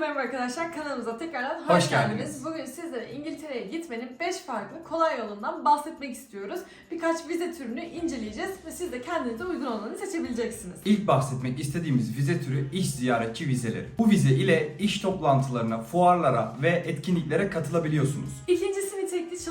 merhaba arkadaşlar kanalımıza tekrardan hoş, Hoş geldiniz. geldiniz. Bugün sizlere İngiltere'ye gitmenin 5 farklı kolay yolundan bahsetmek istiyoruz. Birkaç vize türünü inceleyeceğiz ve siz de kendinize uygun olanı seçebileceksiniz. İlk bahsetmek istediğimiz vize türü iş ziyaretçi vizeleri. Bu vize ile iş toplantılarına, fuarlara ve etkinliklere katılabiliyorsunuz. Nitelikli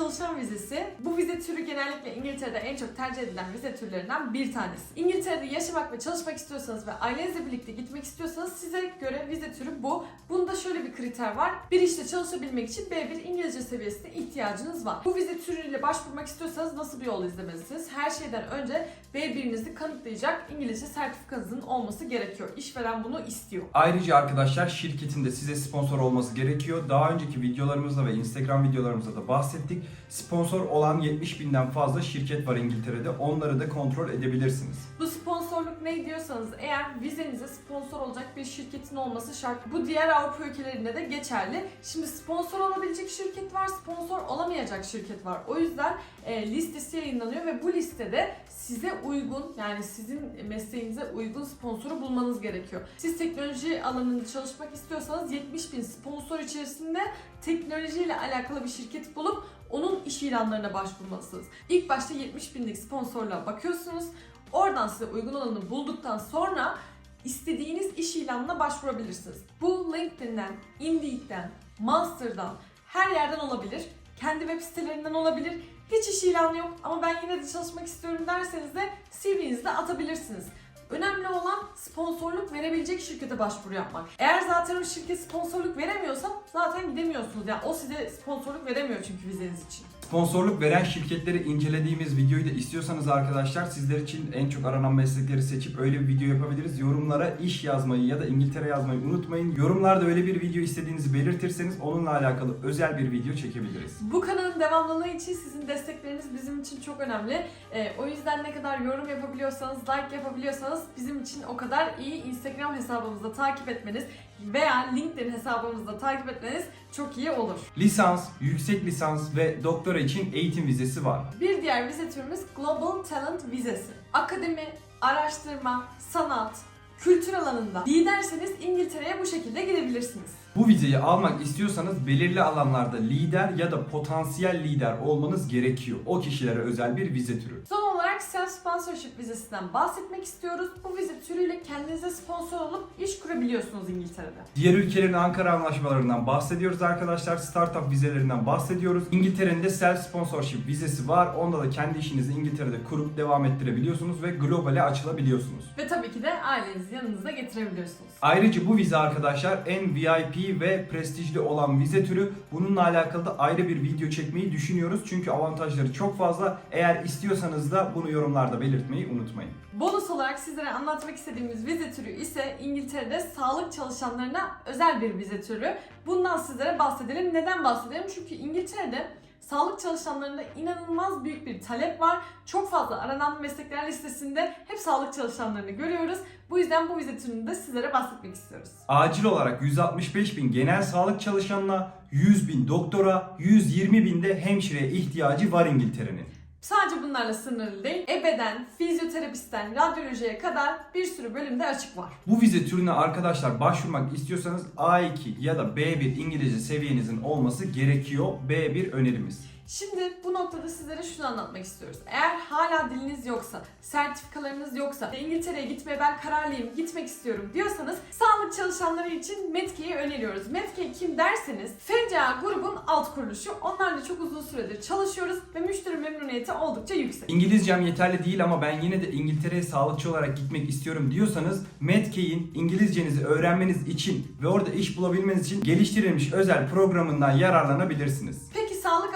çalışan vizesi. Bu vize türü genellikle İngiltere'de en çok tercih edilen vize türlerinden bir tanesi. İngiltere'de yaşamak ve çalışmak istiyorsanız ve ailenizle birlikte gitmek istiyorsanız size göre vize türü bu. Bunda şöyle bir kriter var. Bir işte çalışabilmek için B1 İngilizce seviyesine ihtiyacınız var. Bu vize türüyle başvurmak istiyorsanız nasıl bir yol izlemelisiniz? Her şeyden önce B1'inizi kanıtlayacak İngilizce sertifikanızın olması gerekiyor. İşveren bunu istiyor. Ayrıca arkadaşlar şirketin de size sponsor olması gerekiyor. Daha önceki videolarımızda ve Instagram videolarımızda da bahsettik. Sponsor olan 70 binden fazla şirket var İngiltere'de. Onları da kontrol edebilirsiniz. Bu sponsorluk ne diyorsanız eğer vizenize sponsor olacak bir şirketin olması şart. Bu diğer Avrupa ülkelerinde de geçerli. Şimdi sponsor olabilecek şirket var, sponsor olamayacak şirket var. O yüzden e, listesi yayınlanıyor ve bu listede size uygun yani sizin mesleğinize uygun sponsoru bulmanız gerekiyor. Siz teknoloji alanında çalışmak istiyorsanız 70 bin sponsor içerisinde teknolojiyle alakalı bir şirket bulup onun iş ilanlarına başvurmalısınız. İlk başta 70 binlik sponsorluğa bakıyorsunuz. Oradan size uygun olanı bulduktan sonra istediğiniz iş ilanına başvurabilirsiniz. Bu LinkedIn'den, Indeed'den, Monster'dan her yerden olabilir. Kendi web sitelerinden olabilir. Hiç iş ilanı yok ama ben yine de çalışmak istiyorum derseniz de CV'nizi de atabilirsiniz. Önemli olan sponsorluk verebilecek şirkete başvuru yapmak. Eğer zaten o şirket sponsorluk veremiyorsa zaten gidemiyorsunuz. Yani o size sponsorluk veremiyor çünkü vizeniz için. Sponsorluk veren şirketleri incelediğimiz videoyu da istiyorsanız arkadaşlar sizler için en çok aranan meslekleri seçip öyle bir video yapabiliriz. Yorumlara iş yazmayı ya da İngiltere yazmayı unutmayın. Yorumlarda öyle bir video istediğinizi belirtirseniz onunla alakalı özel bir video çekebiliriz. Bu kanalın devamlılığı için sizin destekleriniz bizim için çok önemli. Ee, o yüzden ne kadar yorum yapabiliyorsanız, like yapabiliyorsanız bizim için o kadar iyi. Instagram hesabımızda takip etmeniz veya LinkedIn hesabımızda takip etmeniz çok iyi olur. Lisans, yüksek lisans ve doktora için eğitim vizesi var. Bir diğer vize türümüz Global Talent Vizesi. Akademi, araştırma, sanat, kültür alanında liderseniz İngiltere'ye bu şekilde gidebilirsiniz. Bu vizeyi almak istiyorsanız belirli alanlarda lider ya da potansiyel lider olmanız gerekiyor. O kişilere özel bir vize türü. Son olarak self sponsorship vizesinden bahsetmek istiyoruz. Bu vize türüyle kendinize sponsor olup iş kurabiliyorsunuz İngiltere'de. Diğer ülkelerin Ankara anlaşmalarından bahsediyoruz arkadaşlar. Startup vizelerinden bahsediyoruz. İngiltere'nin de self sponsorship vizesi var. Onda da kendi işinizi İngiltere'de kurup devam ettirebiliyorsunuz ve globale açılabiliyorsunuz. Ve tabii ki de ailenizi yanınızda getirebiliyorsunuz. Ayrıca bu vize arkadaşlar en VIP ve prestijli olan vize türü. Bununla alakalı da ayrı bir video çekmeyi düşünüyoruz. Çünkü avantajları çok fazla. Eğer istiyorsanız da bunu yorumlarda belirtmeyi unutmayın. Bonus olarak sizlere anlatmak istediğimiz vize türü ise İngiltere'de sağlık çalışanlarına özel bir vize türü. Bundan sizlere bahsedelim. Neden bahsedelim? Çünkü İngiltere'de sağlık çalışanlarında inanılmaz büyük bir talep var. Çok fazla aranan meslekler listesinde hep sağlık çalışanlarını görüyoruz. Bu yüzden bu vize türünü de sizlere bahsetmek istiyoruz. Acil olarak 165 bin genel sağlık çalışanına, 100 bin doktora, 120 bin de hemşireye ihtiyacı var İngiltere'nin. Sadece bunlarla sınırlı değil. Ebeden, fizyoterapistten, radyolojiye kadar bir sürü bölümde açık var. Bu vize türüne arkadaşlar başvurmak istiyorsanız A2 ya da B1 İngilizce seviyenizin olması gerekiyor. B1 önerimiz. Şimdi bu noktada sizlere şunu anlatmak istiyoruz. Eğer hala diliniz yoksa, sertifikalarınız yoksa, İngiltere'ye gitmeye ben kararlıyım, gitmek istiyorum diyorsanız sağlık çalışanları için Medke'yi öneriyoruz. Medke kim derseniz FCA grubun alt kuruluşu. Onlarla çok uzun süredir çalışıyoruz ve müşteri memnuniyeti oldukça yüksek. İngilizcem yeterli değil ama ben yine de İngiltere'ye sağlıkçı olarak gitmek istiyorum diyorsanız Medkey'in İngilizcenizi öğrenmeniz için ve orada iş bulabilmeniz için geliştirilmiş özel programından yararlanabilirsiniz. Peki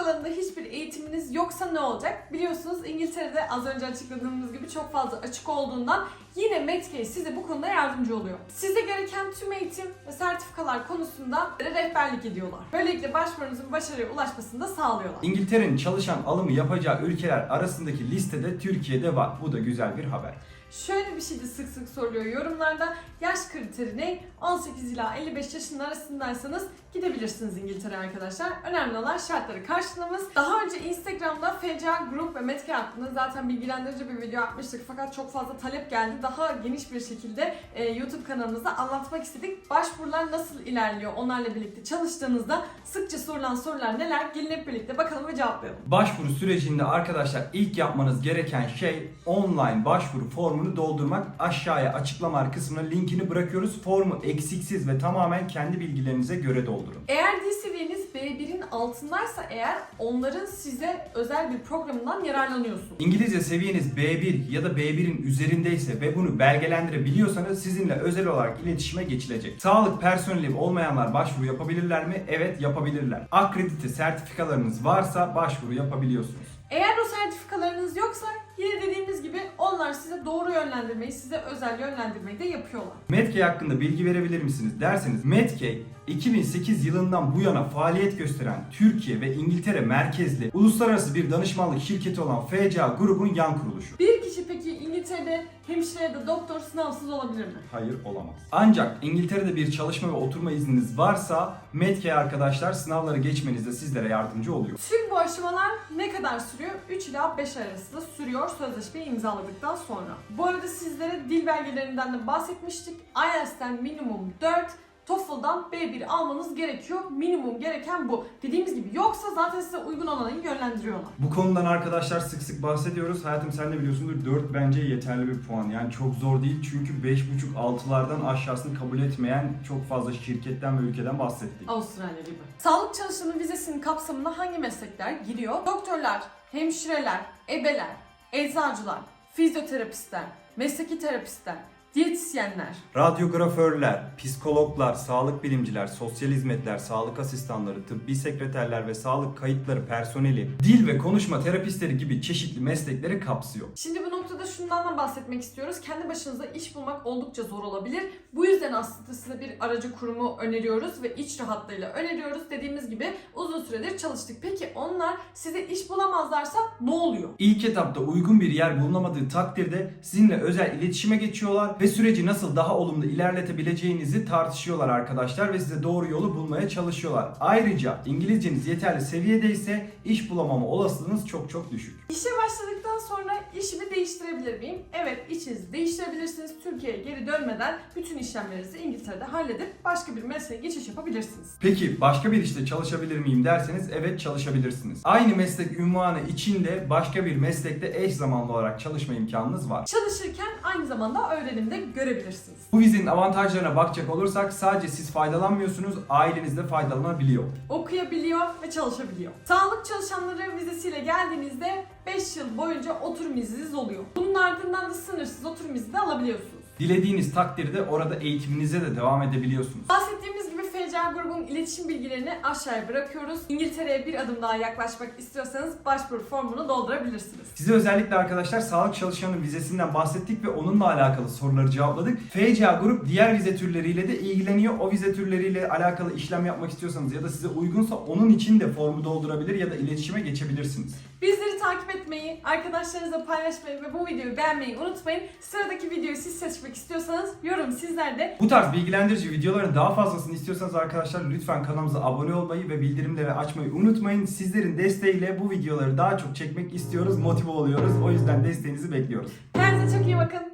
alanında hiçbir eğitiminiz yoksa ne olacak? Biliyorsunuz İngiltere'de az önce açıkladığımız gibi çok fazla açık olduğundan yine Medcase size bu konuda yardımcı oluyor. Size gereken tüm eğitim ve sertifikalar konusunda rehberlik ediyorlar. Böylelikle başvurunuzun başarıya ulaşmasını da sağlıyorlar. İngiltere'nin çalışan alımı yapacağı ülkeler arasındaki listede Türkiye'de var. Bu da güzel bir haber. Şöyle bir şey de sık sık soruluyor yorumlarda. Yaş kriteri ne? 18 ila 55 yaşın arasındaysanız gidebilirsiniz İngiltere arkadaşlar. Önemli olan şartları karşılamamız. Daha önce Instagram'da FCA Group ve Metke hakkında zaten bilgilendirici bir video yapmıştık. Fakat çok fazla talep geldi. Daha geniş bir şekilde e, YouTube kanalımızda anlatmak istedik. Başvurular nasıl ilerliyor? Onlarla birlikte çalıştığınızda sıkça sorulan sorular neler? Gelin hep birlikte bakalım ve cevaplayalım. Başvuru sürecinde arkadaşlar ilk yapmanız gereken şey online başvuru formunu doldurmak. Aşağıya açıklama kısmına linkini bırakıyoruz. Formu eksiksiz ve tamamen kendi bilgilerinize göre doldurun. Eğer dil seviyeniz B1'in altındaysa eğer onların size özel bir programından yararlanıyorsunuz. İngilizce seviyeniz B1 ya da B1'in üzerindeyse ve bunu belgelendirebiliyorsanız sizinle özel olarak iletişime geçilecek. Sağlık personeli olmayanlar başvuru yapabilirler mi? Evet yapabilirler. Akredite sertifikalarınız varsa başvuru yapabiliyorsunuz. Eğer o sertifikalarınız yoksa yine dediğimiz gibi size doğru yönlendirmeyi, size özel yönlendirmeyi de yapıyorlar. Medkey hakkında bilgi verebilir misiniz derseniz Medkey 2008 yılından bu yana faaliyet gösteren Türkiye ve İngiltere merkezli uluslararası bir danışmanlık şirketi olan FCA grubun yan kuruluşu. Bir kişi peki İngiltere'de hemşire ya da doktor sınavsız olabilir mi? Hayır olamaz. Ancak İngiltere'de bir çalışma ve oturma izniniz varsa Medkey arkadaşlar sınavları geçmenizde sizlere yardımcı oluyor. Tüm bu aşamalar ne kadar sürüyor? 3 ila 5 arasında sürüyor sözleşmeyi imzaladıktan sonra. Bu arada sizlere dil belgelerinden de bahsetmiştik. IELTS'ten minimum 4, TOEFL'dan B1 almanız gerekiyor. Minimum gereken bu. Dediğimiz gibi yoksa zaten size uygun olanı yönlendiriyorlar. Bu konudan arkadaşlar sık sık bahsediyoruz. Hayatım sen de biliyorsundur 4 bence yeterli bir puan. Yani çok zor değil çünkü 5.5-6'lardan aşağısını kabul etmeyen çok fazla şirketten ve ülkeden bahsettik. Avustralya gibi. Sağlık çalışanı vizesinin kapsamına hangi meslekler giriyor? Doktorlar, hemşireler, ebeler, eczacılar, fizyoterapistler, mesleki terapistler, diyetisyenler, Radyograförler, psikologlar, sağlık bilimciler, sosyal hizmetler, sağlık asistanları, tıbbi sekreterler ve sağlık kayıtları personeli, dil ve konuşma terapistleri gibi çeşitli meslekleri kapsıyor. Şimdi bu noktada şundan da bahsetmek istiyoruz. Kendi başınıza iş bulmak oldukça zor olabilir. Bu yüzden aslında size bir aracı kurumu öneriyoruz ve iç rahatlığıyla öneriyoruz. Dediğimiz gibi uzun süredir çalıştık. Peki onlar size iş bulamazlarsa ne oluyor? İlk etapta uygun bir yer bulunamadığı takdirde sizinle özel iletişime geçiyorlar ve süreci nasıl daha olumlu ilerletebileceğinizi tartışıyorlar arkadaşlar ve size doğru yolu bulmaya çalışıyorlar. Ayrıca İngilizceniz yeterli seviyedeyse iş bulamama olasılığınız çok çok düşük. İşe başladıktan sonra işimi değiştirebilir miyim? Evet, işinizi değiştirebilirsiniz. Türkiye'ye geri dönmeden bütün işlemlerinizi İngiltere'de halledip başka bir mesleğe geçiş yapabilirsiniz. Peki başka bir işte çalışabilir miyim derseniz evet çalışabilirsiniz. Aynı meslek ünvanı içinde başka bir meslekte eş zamanlı olarak çalışma imkanınız var. Çalışırken aynı zamanda öğrenimde görebilirsiniz. Bu vizenin avantajlarına bakacak olursak sadece siz faydalanmıyorsunuz, aileniz de faydalanabiliyor. okuyabiliyor ve çalışabiliyor. Sağlık çalışanları vizesiyle geldiğinizde 5 yıl boyunca oturum izniniz oluyor. Bunun ardından da sınırsız oturum izni de alabiliyorsunuz. Dilediğiniz takdirde orada eğitiminize de devam edebiliyorsunuz. Bahsettiğimiz FCA grubun iletişim bilgilerini aşağıya bırakıyoruz. İngiltere'ye bir adım daha yaklaşmak istiyorsanız başvuru formunu doldurabilirsiniz. Size özellikle arkadaşlar sağlık çalışanı vizesinden bahsettik ve onunla alakalı soruları cevapladık. FCA Grup diğer vize türleriyle de ilgileniyor. O vize türleriyle alakalı işlem yapmak istiyorsanız ya da size uygunsa onun için de formu doldurabilir ya da iletişime geçebilirsiniz. Bizleri takip etmeyi, arkadaşlarınızla paylaşmayı ve bu videoyu beğenmeyi unutmayın. Sıradaki videoyu siz seçmek istiyorsanız yorum sizlerde. Bu tarz bilgilendirici videoların daha fazlasını istiyorsanız arkadaşlar lütfen kanalımıza abone olmayı ve bildirimleri açmayı unutmayın. Sizlerin desteğiyle bu videoları daha çok çekmek istiyoruz, motive oluyoruz. O yüzden desteğinizi bekliyoruz. Kendinize çok iyi bakın.